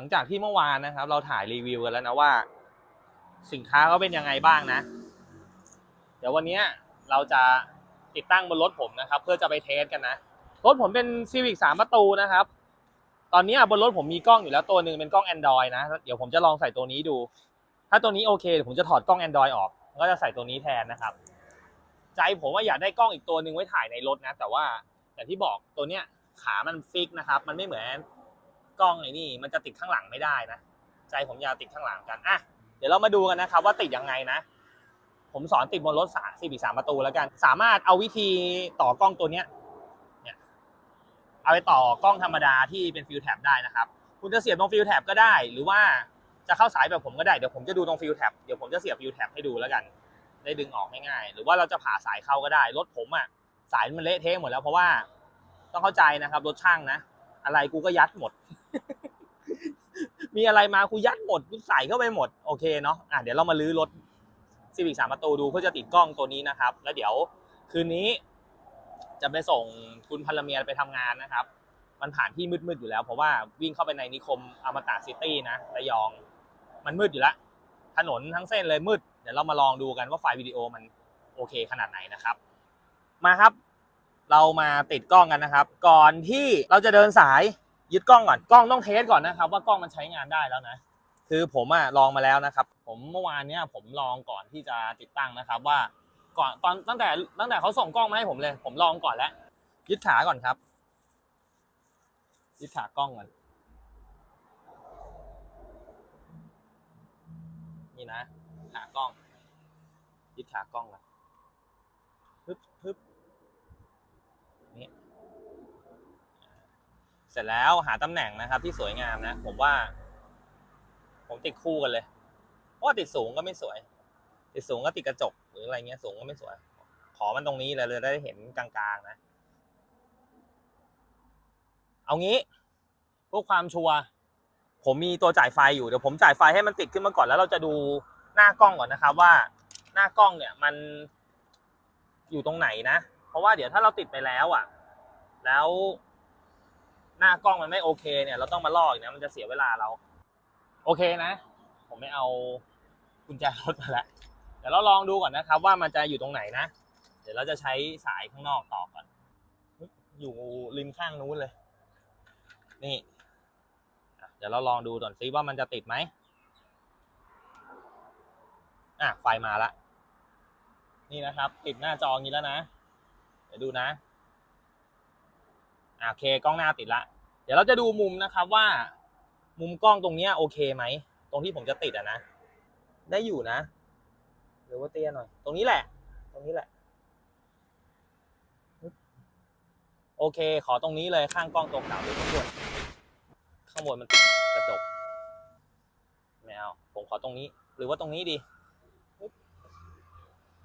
ลังจากที่เมื่อวานนะครับ เราถ่ายรีวิวกันแล้วนะว่า สินค้าเขาเป็นยังไงบ้างนะ เดี๋ยววันนี้เราจะติดตั้งบนรถผมนะครับ เพื่อจะไปเทสกันนะ รถผมเป็น Civic 3ประตูนะครับ ตอนนี้บนรถผมมีกล้องอยู่แล้วตัวหนึ่งเป็นกล้อง Android นะ เดี๋ยวผมจะลองใส่ตัวนี้ดู ถ้าตัวนี้โอเคเดี๋ยวผมจะถอดกล้อง Android ออก ก็จะใส่ตัวนี้แทนนะครับ ใจผมว่าอยากได้กล้องอีกตัวหนึ่งไว้ถ่ายในรถนะ แต่ว่าอย่างที่บอกตัวเนี้ยขามันฟิกนะครับ มันไม่เหมือน กล้องไอ้นี่มันจะติดข้างหลังไม่ได้นะ ใจผมยากติดข้างหลังกันอะเดี๋ยวเรามาดูกันนะครับว่าติดยังไงนะ ผมสอนติดบนรถสาสี่ปีสามประตูแล้วกัน สามารถเอาวิธีต่อกล้องตัวเนี้ยเนี่ยเอาไปต่อกล้องธรรมดาที่เป็นฟิลแท็บได้นะครับ คุณจะเสียบตรงฟิลแท็บก็ได้ หรือว่าจะเข้าสายแบบผมก็ได้เดี๋ยวผมจะดูตรงฟิลแท็บเดี๋ยวผมจะเสียบฟิลแท็บให้ดูแล้วกัน ได้ดึงออกง่ายๆหรือว่าเราจะผ่าสายเข้าก็ได้รถผมอะสายมันเละเทะหมดแล้วเพราะว่าต้องเข้าใจนะครับรถช่างนะ อะไรกูก็ยัดหมด มีอะไรมากูยัดหมดกูใส่เข้าไปหมดโอเคเนาะอะเดี๋ยวเรามาลื้อรถซีวิกสามประตูดูเพื่อจะติดกล้องตัวนี้นะครับ แล้วเดี๋ยวคืนนี้จะไปส่งคุณพลเมียไปทำงานนะครับ มันผ่านที่มืดๆอยู่แล้ว เพราะว่าวิ่งเข้าไปในนิคมอมตะซิตี้นะระยอง มันมืดอยู่แล้วถนนทั้งเส้นเลยมืด เดี๋ยวเรามาลองดูกันว่าไฟล์วิดีโอมันโอเคขนาดไหนนะครับ มาครับ เรามาติดกล้องกันนะครับ ก่อนที่เราจะเดินสาย ยึดกล้องก่อนกล้องต้องเทสก่อนนะครับว่ากล้องมันใช้งานได้แล้วนะ คือผมอะลองมาแล้วนะครับ ผมเมื่อวานเนี้ยผมลองก่อนที่จะติดตั้งนะครับ ว่าก่อนตอนตั้งแต่ตั้งแต่เขาส่งกล้องมาให้ผมเลย ผมลองก่อนแล้วยึดขาก่อนครับ ยึดขากล้องก่อนนี่นะขากล้องยึดขากล้องก่อนปึ๊บปึ๊บ เสร็จแล้วหาตำแหน่งนะครับที่สวยงามนะ ผมว่า ผมติดคู่กันเลย เพราะติดสูงก็ไม่สวย ติดสูงก็ติดกระจกหรืออะไรเงี้ยสูงก็ไม่สวย ขอมันตรงนี้เลยเลยได้เห็นกลางๆนะ เอางี้เพื่อความชัวร์ผมมีตัวจ่ายไฟอยู่เดี๋ยวผมจ่ายไฟให้มันติดขึ้นมาก่อนแล้วเราจะดูหน้ากล้องก่อนนะครับ ว่าหน้ากล้องเนี่ยมันอยู่ตรงไหนนะ เพราะว่าเดี๋ยวถ้าเราติดไปแล้วอะ แล้ว หน้ากล้องมันไม่โอเคเนี่ยเราต้องมาลอกอีกนะมันจะเสียเวลาเรา โอเคนะ ผมไม่เอากุญแจรถมาแล้วเดี๋ยวเราลองดูก่อนนะครับ ว่ามันจะอยู่ตรงไหนนะ เดี๋ยวเราจะใช้สายข้างนอกต่อก่อน อยู่ริมข้างนู้นเลย นี่เดี๋ยวเราลองดูก่อนซิว่ามันจะติดไหมอะไฟมาละนี่นะครับ ติดหน้าจองี้แล้วนะ เดี๋ยวดูนะ โอเคกล้องหน้าติดละ เดี๋ยวเราจะดูมุมนะครับว่า มุมกล้องตรงนี้โอเคไหม ตรงที่ผมจะติดอะนะ ได้อยู่นะ หรือว่าเตี้ยหน่อย ตรงนี้แหละ ตรงนี้แหละ โอเค ขอตรงนี้เลยข้างกล้องตรงเก่าหรือข้างบนข้างบนมันติดกระจกไม่เอาผมขอตรงนี้ หรือว่าตรงนี้ดี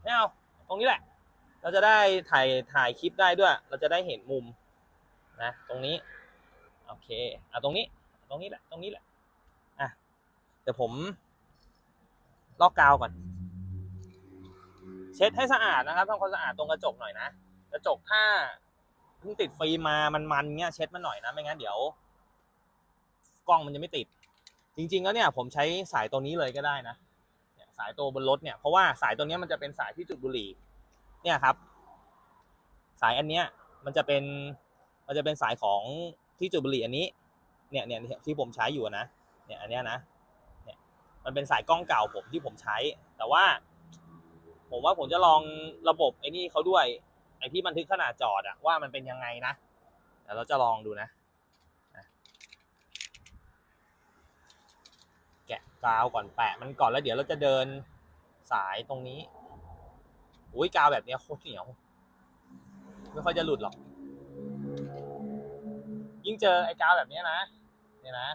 ไม่เอาตรงนี้แหละ เราจะได้ถ่ายถ่ายคลิปได้ด้วย เราจะได้เห็นมุม นะตรงนี้โอเคเอาตรงนี้ตรงนี้แหละตรงนี้แหละอะเดี๋ยวผมลอกกาวก่อน เช็ดให้สะอาดนะครับทำความสะอาดตรงกระจกหน่อยนะกระจกถ้าเพิ่งติดฟิล์มมามันมันเงี้ยเช็ดมันหน่อยนะไม่งั้นเดี๋ยว กล้องมันจะไม่ติด จริง ๆ แล้วเนี่ย ผมใช้สายตัวนี้เลยก็ได้นะสายตัวบนรถเนี่ยเพราะว่าสายตัวนี้มันจะเป็นสายที่จุดบุหรี่ เนี่ยครับ สายอันเนี้ยมันจะเป็น มันจะเป็นสายของที่จุดบุหรี่อันนี้ เนี่ยเนี่ยที่ผมใช้อยู่นะ เนี่ยอันเนี้ยนะ เนี่ยมันเป็นสายกล้องเก่าผมที่ผมใช้ แต่ว่า ผมว่าผมจะลองระบบไอ้นี่เขาด้วย ไอ้ที่บันทึกขนาดจอดอะว่ามันเป็นยังไงนะเดี๋ยวเราจะลองดูนะ แกะกาวก่อนแปะมันก่อนแล้วเดี๋ยวเราจะเดินสายตรงนี้ อุ้ยกาวแบบนี้โคตรเหนียว ไม่ค่อยจะหลุดหรอก ยิ่งเจอไอ้กาวแบบนี้นะเนี่ยนะ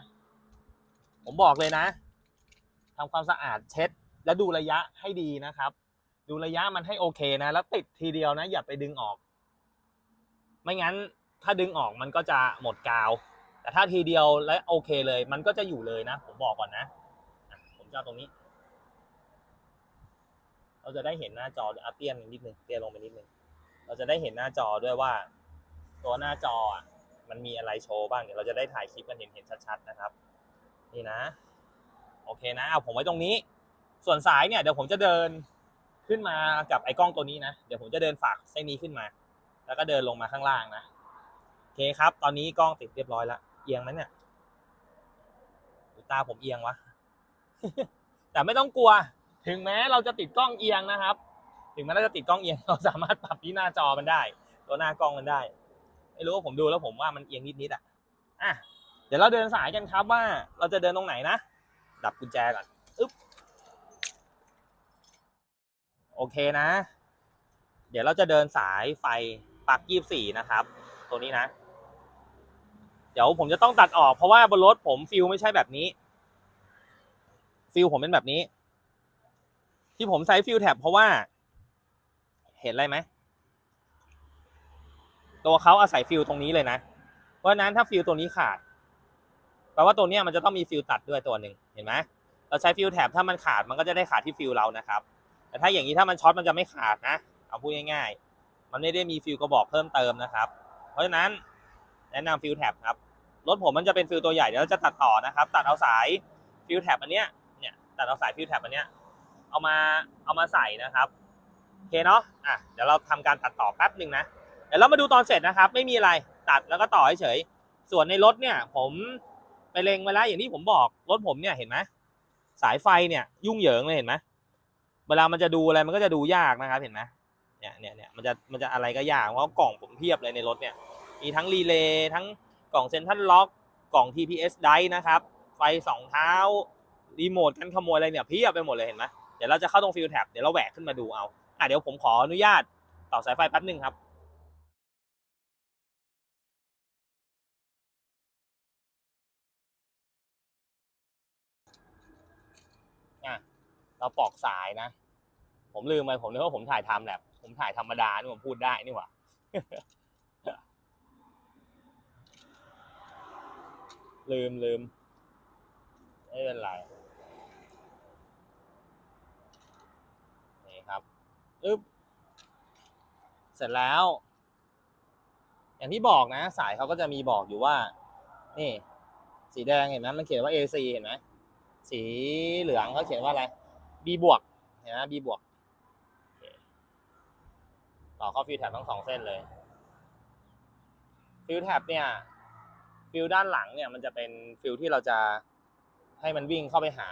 ผมบอกเลยนะทำความสะอาดเช็ด และดูระยะให้ดีนะครับ ดูระยะมันให้โอเคนะ แล้วติดทีเดียวนะ อย่าไปดึงออก ไม่งั้นถ้าดึงออกมันก็จะหมดกาว แต่ถ้าทีเดียวและโอเคเลย มันก็จะอยู่เลยนะ ผมบอกก่อนนะผมจะเอาตรงนี้ เราจะได้เห็นหน้าจออะเตี้ยนนิดนึงเตี้ยลงไปนิดนึงเราจะได้เห็นหน้าจอด้วยว่า ตัวหน้าจออะ มันมีอะไรโชว์บ้างเดี๋ยวเราจะได้ถ่ายคลิปกันเห็นเห็นชัดๆนะครับ นี่นะ โอเคนะเอาผมไว้ตรงนี้ ส่วนสายเนี่ยเดี๋ยวผมจะเดินขึ้นมากับไอ้กล้องตัวนี้นะเดี๋ยวผมจะเดินฝากเส้นนี้ขึ้นมา แล้วก็เดินลงมาข้างล่างนะโอเคครับ ตอนนี้กล้องติดเรียบร้อยแล้วเอียงไหมเนี่ยตาผมเอียงวะแต่ไม่ต้องกลัว ถึงแม้เราจะติดกล้องเอียงนะครับ ถึงแม้เราจะติดกล้องเอียงเราสามารถปรับที่หน้าจอมันได้ ตัวหน้ากล้องมันได้ ไม่รู้ว่าผมดูแล้วผมว่ามันเอียงนิดๆอะอะเดี๋ยวเราเดินสายกันครับว่าเราจะเดินตรงไหนนะ ดับกุญแจก่อนอึ๊บโอเคนะ เดี๋ยวเราจะเดินสายไฟปลั๊กยี่สี่นะครับ ตัวนี้นะ เดี๋ยวผมจะต้องตัดออกเพราะว่าบนรถผมฟิลไม่ใช่แบบนี้ ฟิลผมเป็นแบบนี้ ที่ผมใช้ฟิลแท็บเพราะว่า เห็นอะไรไหม ตัวเขาอาศัยฟิลตรงนี้เลยนะ เพราะนั้นถ้าฟิลตัวนี้ขาดแปลว่าตัวเนี้ยมันจะต้องมีฟิลตัดด้วยตัวหนึ่งเห็นไหมเราใช้ฟิลแท็บถ้ามันขาดมันก็จะได้ขาดที่ฟิลเรานะครับ แต่ถ้าอย่างนี้ถ้ามันช็อตมันจะไม่ขาดนะ เอาพูดง่ายๆ มันไม่ได้มีฟิลกระบอกเพิ่มเติมนะครับ เพราะฉะนั้นแนะนำฟิลแท็บครับรถผมมันจะเป็นฟิลตัวใหญ่เดี๋ยวเราจะตัดต่อนะครับ ตัดเอาสายฟิลแท็บอันเนี้ยเนี่ยตัดเอาสายฟิลแท็บอันเนี้ยเอามาเอามาใส่นะครับโอเคเนาะอะเดี๋ยวเราทำการตัดต่อแป๊บหนึ่งนะ เดี๋ยวเรามาดูตอนเสร็จนะครับ ไม่มีอะไรตัดแล้วก็ต่อเฉยส่วนในรถเนี่ย ผมไปเล็งไว้แล้วอย่างที่ผมบอกรถผมเนี่ยเห็นไหมสายไฟเนี่ย ยุ่งเหยิงเลยเห็นไหมเวลามันจะดูอะไรมันก็จะดูยากนะครับเห็นไหมเนี่ยเนี่ยเนี่ยมันจะมันจะอะไรก็ยากเพราะกล่องผมเพียบเลยในรถเนี่ย มีทั้งรีเลย์ทั้งกล่องเซนทัลล็อกกล่อง TPS ไดนะครับ ไฟสองเท้ารีโมทกันขโมยอะไรเนี่ยเพียบไปหมดเลยเห็นไหมเดี๋ยวเราจะเข้าตรงฟิลแท็บเดี๋ยวเราแหวกขึ้นมาดูเอาอะเดี๋ยวผมขออนุญาตต่อสายไฟแป๊บหนึ่งครับ เราปอกสายนะ ผมลืมไปผมนึกว่าผมถ่ายทำแลบผมถ่ายธรรมดานี่ผมพูดได้นี่หว่าลืมลืมไม่เป็นไรนี่ครับอึ๊บเสร็จแล้ว อย่างที่บอกนะ สายเขาก็จะมีบอกอยู่ว่า นี่ สีแดงเห็นไหมมันเขียนว่า AC เห็นไหมสีเหลืองเขาเขียนว่าอะไร B บวกเห็นไหม B บวกต่อเข้าฟิลแท็บทั้งสองเส้นเลยฟิลแท็บเนี่ยฟิลด้านหลังเนี่ยมันจะเป็นฟิลที่เราจะให้มันวิ่งเข้าไปหา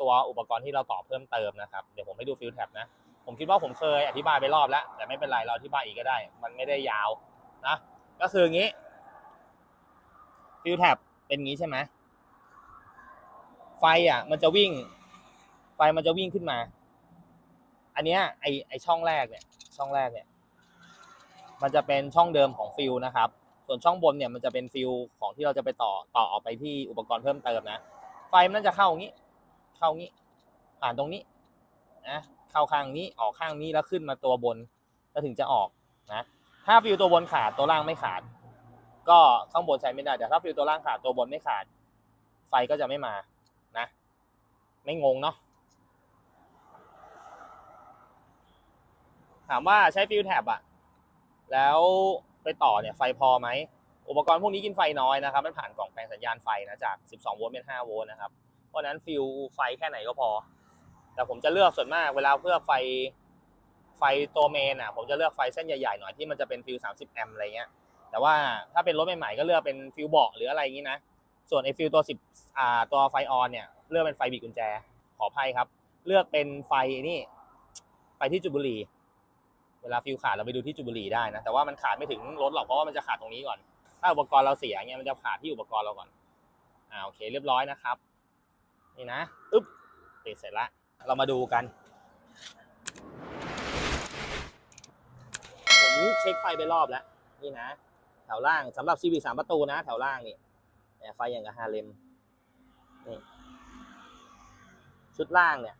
ตัวอุปกรณ์ที่เราต่อเพิ่มเติมนะครับ เดี๋ยวผมให้ดูฟิลแท็บนะ ผมคิดว่าผมเคยอธิบายไปรอบแล้ว แต่ไม่เป็นไรเราอธิบายอีกก็ได้ มันไม่ได้ยาวนะ ก็คืออย่างนี้ฟิลแท็บเป็นงี้ใช่ไหมไฟอะมันจะวิ่ง ไฟมันจะวิ่งขึ้นมา อันเนี้ยไอไอช่องแรกเนี่ย ช่องแรกเนี่ย มันจะเป็นช่องเดิมของฟิลนะครับ ส่วนช่องบนเนี่ยมันจะเป็นฟิลของที่เราจะไปต่อต่อออกไปที่อุปกรณ์เพิ่มเติมนะ ไฟมันน่าจะเข้างี้ เข้างี้ ผ่านตรงนี้นะเข้าข้างนี้ออกข้างนี้แล้วขึ้นมาตัวบนแล้วถึงจะออกนะถ้าฟิลตัวบนขาดตัวล่างไม่ขาด ก็ข้างบนใช้ไม่ได้แต่ถ้าฟิลตัวล่างขาดตัวบนไม่ขาด ไฟก็จะไม่มานะ ไม่งงเนาะ ถามว่าใช้ฟิลแท็บอะแล้วไปต่อเนี่ยไฟพอไหม อุปกรณ์พวกนี้กินไฟน้อยนะครับ มันผ่านกล่องแปลงสัญญาณไฟนะจาก 12 โวลต์เป็น 5 โวลต์นะครับ เพราะนั้นฟิลไฟแค่ไหนก็พอ แต่ผมจะเลือกส่วนมากเวลาเพื่อไฟไฟตัวเมนอะผมจะเลือกไฟเส้นใหญ่ๆหน่อยที่มันจะเป็นฟิล30 แอมป์อะไรเงี้ย แต่ว่าถ้าเป็นรถใหม่ๆก็เลือกเป็นฟิลเบาะหรืออะไรอย่างนี้นะ ส่วนไอ้ฟิลตัว 10อ่าตัวไฟออนเนี่ยเลือกเป็นไฟบิดกุญแจ ขออภัยครับ เลือกเป็นไฟนี่ไฟที่จุดบุหรี่ วลาฟิลขาดเราไปดูที่จุบุรีได้นะแต่ว่ามันขาดไม่ถึงรถหรอกเพราะว่ามันจะขาดตรงนี้ก่อน ถ้าอุปกรณ์เราเสียเงี้ยมันจะขาดที่อุปกรณ์เราก่อนอ่าโอเคเรียบร้อยนะครับ นี่นะอึ๊บติดเสร็จละเรามาดูกันผมเช็คไฟไปรอบแล้วนี่นะ แถวล่างสำหรับ CV สามประตูนะ แถวล่างนี่ไฟอย่างกับฮาเลมนี่ชุดล่างเนี่ย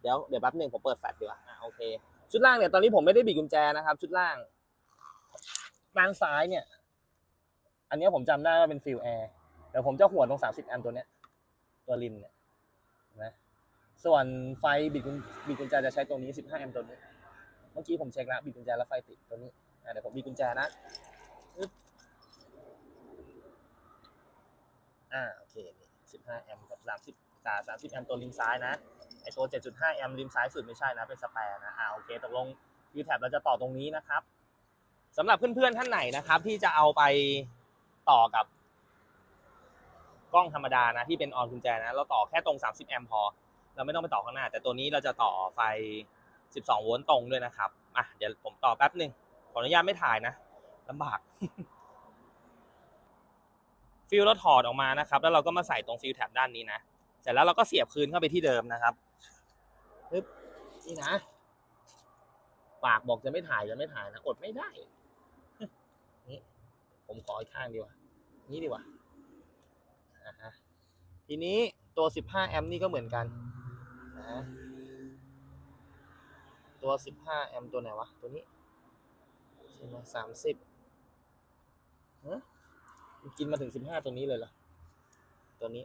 เดี๋ยวเดี๋ยวแป๊บหนึ่งผมเปิดแฟลชดีกว่าอะโอเค ชุดล่างเนี่ยตอนนี้ผมไม่ได้บิดกุญแจนะครับ ชุดล่างด้านซ้ายเนี่ย อันนี้ผมจำได้ว่าเป็นฟิลแอร์เดี๋ยวผมจะหัวตรง30แอมป์ตัวเนี้ย ตัวริมเนี่ยนะส่วนไฟบิดกุญบิดกุญแจจะใช้ตัวนี้15แอมป์ตัวนี้ เมื่อกี้ผมเช็คแล้วบิดกุญแจแล้วไฟติดตัวนี้อะเดี๋ยวผมบิดกุญแจนะอ่าโอเคนี่15แอมป์กับ30อ่า30แอมป์ตัวริมซ้ายนะ ไอตัว7.5 แอมป์ริมซ้ายสุดไม่ใช่นะ เป็นสแปร์นะอ่าโอเคตกลงยูแท็บเราจะต่อตรงนี้นะครับสำหรับเพื่อนๆท่านไหนนะครับ ที่จะเอาไปต่อกับกล้องธรรมดานะที่เป็นออนกุญแจนะ เราต่อแค่ตรง 30 แอมป์พอ เราไม่ต้องไปต่อข้างหน้า แต่ตัวนี้เราจะต่อไฟ 12 โวลต์ตรงด้วยนะครับอะเดี๋ยวผมต่อแป๊บหนึ่งขออนุญาตไม่ถ่ายนะลำบากฟิลเราถอดออกมานะครับ แล้วเราก็มาใส่ตรงฟิลแท็บด้านนี้นะ เสร็จแล้วเราก็เสียบคืนเข้าไปที่เดิมนะครับ ปึ๊บนี่นะ ปากบอกจะไม่ถ่ายจะไม่ถ่ายนะอดไม่ได้นี่ผมขออีกข้างดีกว่านี่ดีกว่าทีนี้ตัว 15 แอมป์นี่ก็เหมือนกันนะตัว 15 แอมป์ตัวไหนวะ ตัวนี้ใช่ไหมสามสิบฮะกินมาถึง 15 ตัวนี้เลยเหรอ ตัวนี้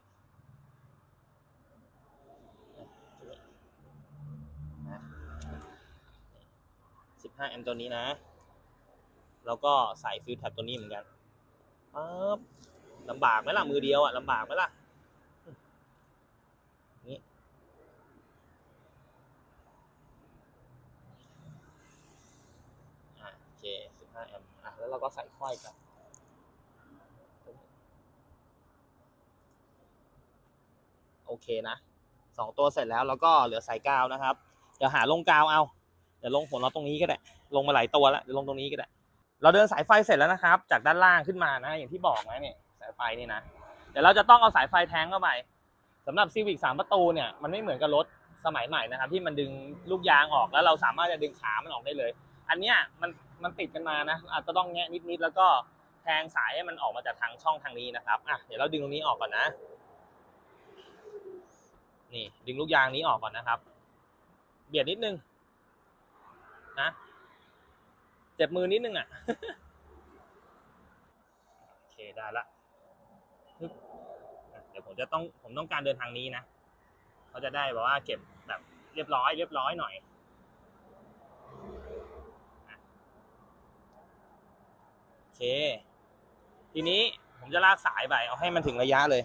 สิบห้าแอมป์ตัวนี้นะ แล้วก็ใส่ฟิลแท็บตัวนี้เหมือนกันปั๊บลำบากไหมล่ะ มือเดียวอะลำบากไหมล่ะนี่อะโอเคสิบห้าแอมป์อะแล้วเราก็ใส่ค่อยกันโอเคนะสองตัวเสร็จแล้วแล้วก็เหลือสายกาวนะครับ เดี๋ยวหาลงกาวเอา ดี๋ยวลงผลเราตรงนี้ก็ได้ ลงมาหลายตัวแล้วเดี๋ยวลงตรงนี้ก็ได้ เราเดินสายไฟเสร็จแล้วนะครับ จากด้านล่างขึ้นมานะ อย่างที่บอกนะเนี่ยสายไฟนี่นะ เดี๋ยวเราจะต้องเอาสายไฟแทงเข้าไปสำหรับซีวิกสามประตูเนี่ยมันไม่เหมือนกับรถสมัยใหม่นะครับ ที่มันดึงลูกยางออกแล้วเราสามารถจะดึงขามันออกได้เลย อันเนี้ยมันมันติดกันมานะอาจจะต้องแงะนิดๆแล้วก็แทงสายให้มันออกมาจากทางช่องทางนี้นะครับอะเดี๋ยวเราดึงตรงนี้ออกก่อนนะ นี่ดึงลูกยางนี้ออกก่อนนะครับ เบียดนิดนึง นะ เจ็บมือนิดนึงอะ โอเคได้ละเดี๋ยวผมจะต้องผมต้องการเดินทางนี้นะเขาจะได้แบบว่าเก็บแบบเรียบร้อย เรียบร้อยหน่อยโอเค ทีนี้ผมจะลากสายไปเอาให้มันถึงระยะเลย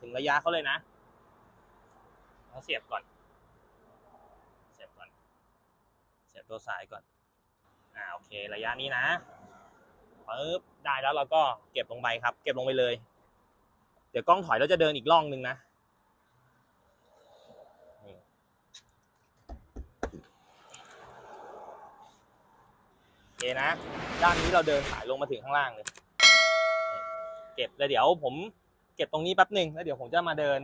ถึงระยะเขาเลยนะเราเสียบก่อน เสียบก่อน เสี ยบตัวสายก่อน อ่าโอเค ระยะนี้นะปึ๊บได้แล้วเราก็เก็บลงไปครับ เก็บลงไปเลย เดี๋ยวกล้องถอยแล้วจะเดินอีกล่องหนึ่งนะโอเคนะ ด้านนี้เราเดินสายลงมาถึงข้างล่างเลย เก็บแล้วเดี๋ยวผมเก็บตรงนี้แป๊บหนึ่งแล้วเดี๋ยวผมจะมาเดิน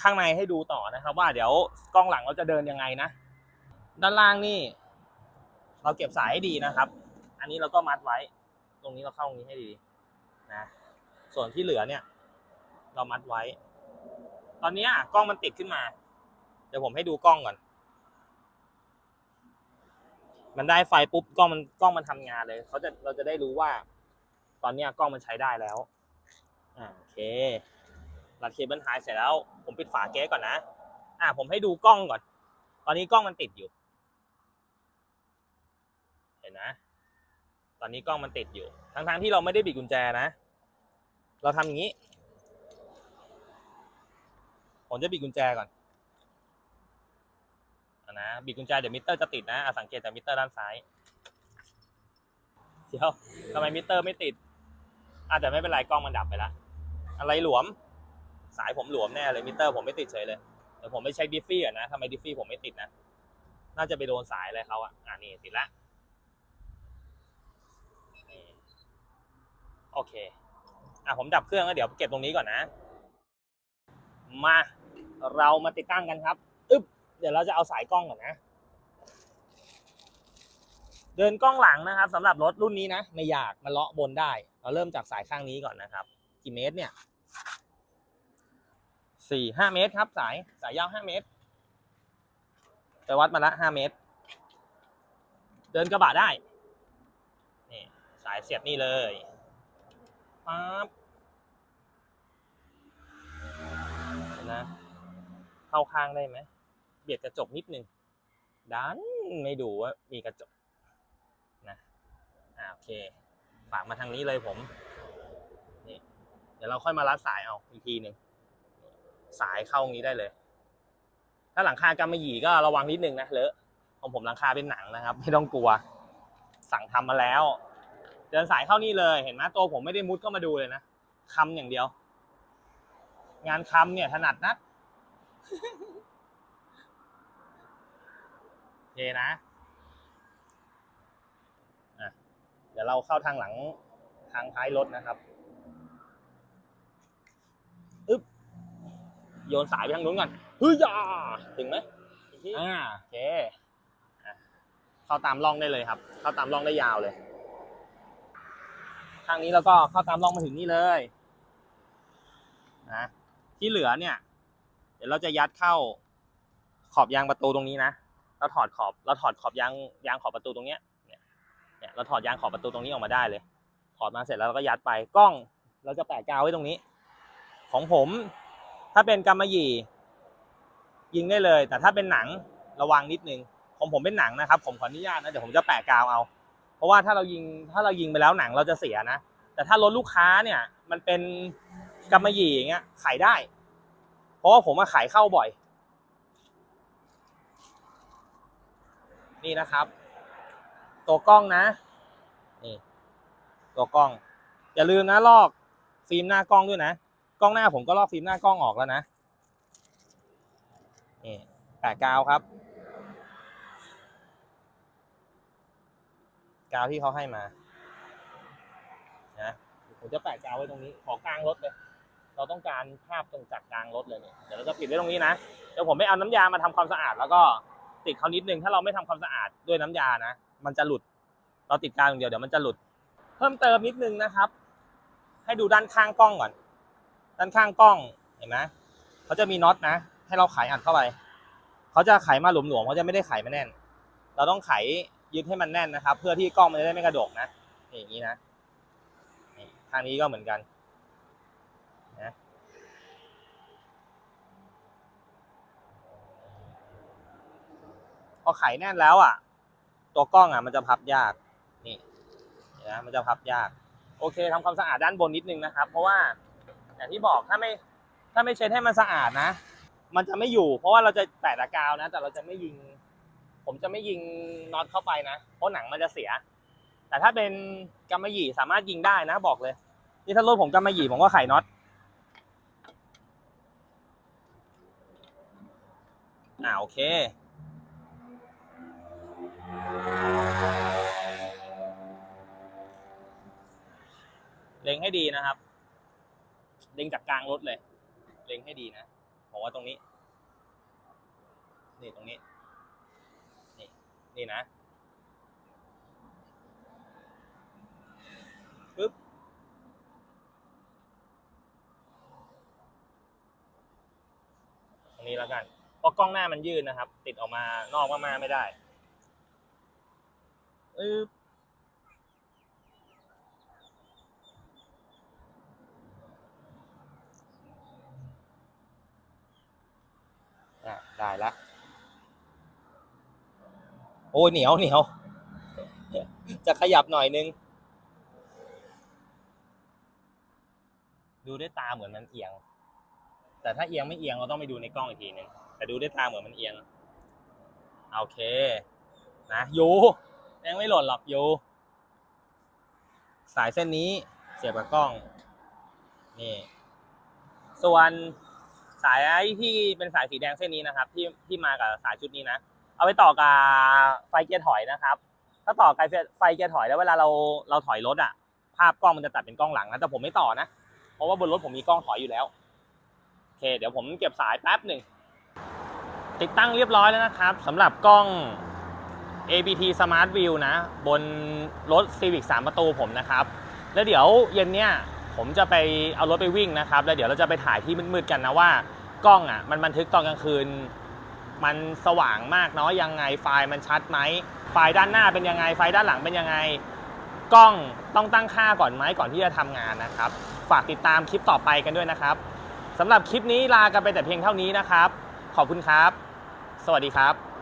ข้างในให้ดูต่อนะครับ ว่าเดี๋ยวกล้องหลังเราจะเดินยังไงนะ ด้านล่างนี่ เราเก็บสายให้ดีนะครับ อันนี้เราก็มัดไว้ ตรงนี้เราเข้าตรงนี้ให้ดีนะ ส่วนที่เหลือเนี่ย เรามัดไว้ ตอนนี้กล้องมันติดขึ้นมา เดี๋ยวผมให้ดูกล้องก่อน มันได้ไฟปุ๊บกล้องมันกล้องมันทำงานเลยเขาจะเราจะได้รู้ว่า ตอนนี้กล้องมันใช้ได้แล้วอ่าโอเครัดเคเบิลไทยเสร็จแล้ว ผมปิดฝาเก๊ก่อนนะอ่าผมให้ดูกล้องก่อน ตอนนี้กล้องมันติดอยู่ เห็นนะ ตอนนี้กล้องมันติดอยู่ ทั้งๆที่เราไม่ได้บิดกุญแจนะ เราทำอย่างนี้ ผมจะบิดกุญแจก่อนอะนะบิดกุญแจเดี๋ยวมิเตอร์จะติดนะอะสังเกตจากมิเตอร์ด้านซ้าย เดี๋ยวทำไมมิเตอร์ไม่ติดอาจจะแต่ไม่เป็นไรกล้องมันดับไปละ อะไรหลวม สายผมหลวมแน่เลยมิเตอร์ผมไม่ติดเฉยเลยเดี๋ยวผมไปเช็คดิฟฟี่อะนะทำไมดิฟฟี่ผมไม่ติดนะ น่าจะไปโดนสายอะไรเขาอะ อ่านี่ติดละ โอเค อะผมดับเครื่องแล้วเดี๋ยวเก็บตรงนี้ก่อนนะ มาเรามาติดตั้งกันครับอึ๊บเดี๋ยวเราจะเอาสายกล้องก่อนนะ เดินกล้องหลังนะครับสำหรับรถรุ่นนี้นะ ไม่ยากมาเลาะบนได้ เราเริ่มจากสายข้างนี้ก่อนนะครับ กี่เมตรเนี่ยสี่ห้าเมตรครับ สายสายยาวห้าเมตรไปวัดมาละห้าเมตร เดินกระบะได้นี่สายเสียบนี่เลย ปั๊บเห็นนะ เข้าข้างได้ไหม เบียดกระจกนิดนึงดันไม่ดูว่ามีกระจกนะอ่าโอเค ฝากมาทางนี้เลยผมนี่เดี๋ยวเราค่อยมารัดสายเอาอีกทีหนึ่งสายเข้าตรงนี้ได้เลย ถ้าหลังคากำมะหยี่ก็ระวังนิดนึงนะเลอะของผมหลังคาเป็นหนังนะครับ ไม่ต้องกลัว สั่งทำมาแล้ว เดินสายเข้านี่เลยเห็นไหมตัวผมไม่ได้มุดเข้ามาดูเลยนะคำอย่างเดียว งานคำเนี่ยถนัดนักโอเคนะอะเดี๋ยวเราเข้าทางหลังทางท้ายรถนะครับอึ๊บโยนสายไปทางนู้นก่อนเฮ้ยอย่าถึงไหมอ่าโอเคอะเข้าตามร่องได้เลยครับ เข้าตามร่องได้ยาวเลย ทางนี้แล้วก็เข้าตามร่องมาถึงนี่เลยนะที่เหลือเนี่ย เดี๋ยวเราจะยัดเข้าขอบยางประตูตรงนี้นะเราถอดขอบเราถอดขอบยางยางขอบประตูตรงเนี้ยเนี่ยเราถอดยางขอบประตูตรงนี้ออกมาได้เลย ถอดมาเสร็จแล้วเราก็ยัดไปกล้อง เราจะแปะกาวไว้ตรงนี้ ของผม ถ้าเป็นกำมะหยี่ ยิงได้เลย แต่ถ้าเป็นหนังระวังนิดนึงของผมเป็นหนังนะครับ ผมขออนุญาตนะเดี๋ยวผมจะแปะกาวเอา ราะว่าถ้าเรายิงถ้าเรายิงไปแล้วหนังเราจะเสียนะ แต่ถ้ารถลูกค้าเนี่ย มันเป็นกำมะหยี่อย่างเงี้ยขายได้ เพราะว่าผมมาขายเข้าบ่อย นี่นะครับ ตัวกล้องนะนี่ตัวกล้อง อย่าลืมนะลอกฟิล์มหน้ากล้องด้วยนะกล้องหน้าผมก็ลอกฟิล์มหน้ากล้องออกแล้วนะนี่แปะกาวครับ กาวที่เขาให้มานะผมจะแปะกาวไว้ตรงนี้ ขอกลางรถเลย เราต้องการภาพตรงจากกลางรถเลยเนี่ยเดี๋ยวเราจะปิดไว้ตรงนี้นะเดี๋ยวผมไม่เอาน้ำยามาทำความสะอาด แล้วก็ติดเขานิดนึงถ้าเราไม่ทำความสะอาดด้วยน้ำยานะมันจะหลุด เราติดกาวอย่างเดียวเดี๋ยวมันจะหลุด เพิ่มเติมนิดนึงนะครับ ให้ดูด้านข้างกล้องก่อน ด้านข้างกล้องเห็นไหมเขาจะมีน็อตนะ ให้เราไขอัดเข้าไปเขาจะไขมาหลวมๆเขาจะไม่ได้ไขมาแน่น เราต้องไข ยึดให้มันแน่นนะครับ เพื่อที่กล้องมันจะได้ไม่กระดกนะนี่อย่างนี้นะทางนี้ก็เหมือนกันนะพอไขแน่นแล้วอะ ตัวกล้องอะมันจะพับยากนี่นไหมมันจะพับยาก โอเคทำความสะอาดด้านบนนิดนึงนะครับ เพราะว่าอย่างที่บอกถ้าไม่ถ้าไม่เช็ดให้มันสะอาดนะ มันจะไม่อยู่ เพราะว่าเราจะแปะตะกาวนะ แต่เราจะไม่ยิง ผมจะไม่ยิงน็อตเข้าไปนะ เพราะหนังมันจะเสีย แต่ถ้าเป็นกำมะหยี่สามารถยิงได้นะบอกเลย นี่ถ้ารถผมกำมะหยี่ผมก็ไขน็อตอ่าโอเค เล็งให้ดีนะครับ เล็งจากกลางรถเลย เล็งให้ดีนะผมว่าตรงนี้ นี่ตรงนี้ นี่นะปึ๊บตรงนี้แล้วกันเพราะกล้องหน้ามันยืดนะครับ ติดออกมานอกมากๆไม่ได้อึ๊บอะได้และ โอ้ยเหนียวเหนียว จะขยับหน่อยนึง ดูด้วยตาเหมือนมันเอียง แต่ถ้าเอียงไม่เอียงเราต้องไปดูในกล้องอีกทีนึง แต่ดูด้วยตาเหมือนมันเอียง โอเค นะอยู่ยังไม่หล่นหรอกอยู่สายเส้นนี้เสียบกับกล้อง นี่ ส่วนสายที่เป็นสายสีแดงเส้นนี้นะครับ ที่ที่มากับสายชุดนี้นะ เอาไปต่อกับไฟเกียร์ถอยนะครับ ถ้าต่อกับไฟเกียร์ถอยแล้วเวลาเราเราถอยรถอะ ภาพกล้องมันจะตัดเป็นกล้องหลังนะแต่ผมไม่ต่อนะเพราะว่าบนรถผมมีกล้องถอยอยู่แล้วโอเค เดี๋ยวผมเก็บสายแป๊บหนึ่งติดตั้งเรียบร้อยแล้วนะครับสำหรับกล้อง ABT Smart View นะ บนรถ Civic 3 ประตูผมนะครับ แล้วเดี๋ยวเย็นเนี้ยผมจะไปเอารถไปวิ่งนะครับ แล้วเดี๋ยวเราจะไปถ่ายที่มืดๆกันนะว่ากล้องอะมันบันทึกตอนกลางคืน มันสว่างมากน้อยยังไงไฟล์มันชัดไหมไฟล์ด้านหน้าเป็นยังไงไฟล์ด้านหลังเป็นยังไงกล้องต้องตั้งค่าก่อนไหมก่อนที่จะทำงานนะครับ ฝากติดตามคลิปต่อไปกันด้วยนะครับสำหรับคลิปนี้ลากันไปแต่เพียงเท่านี้นะครับ ขอบคุณครับ สวัสดีครับ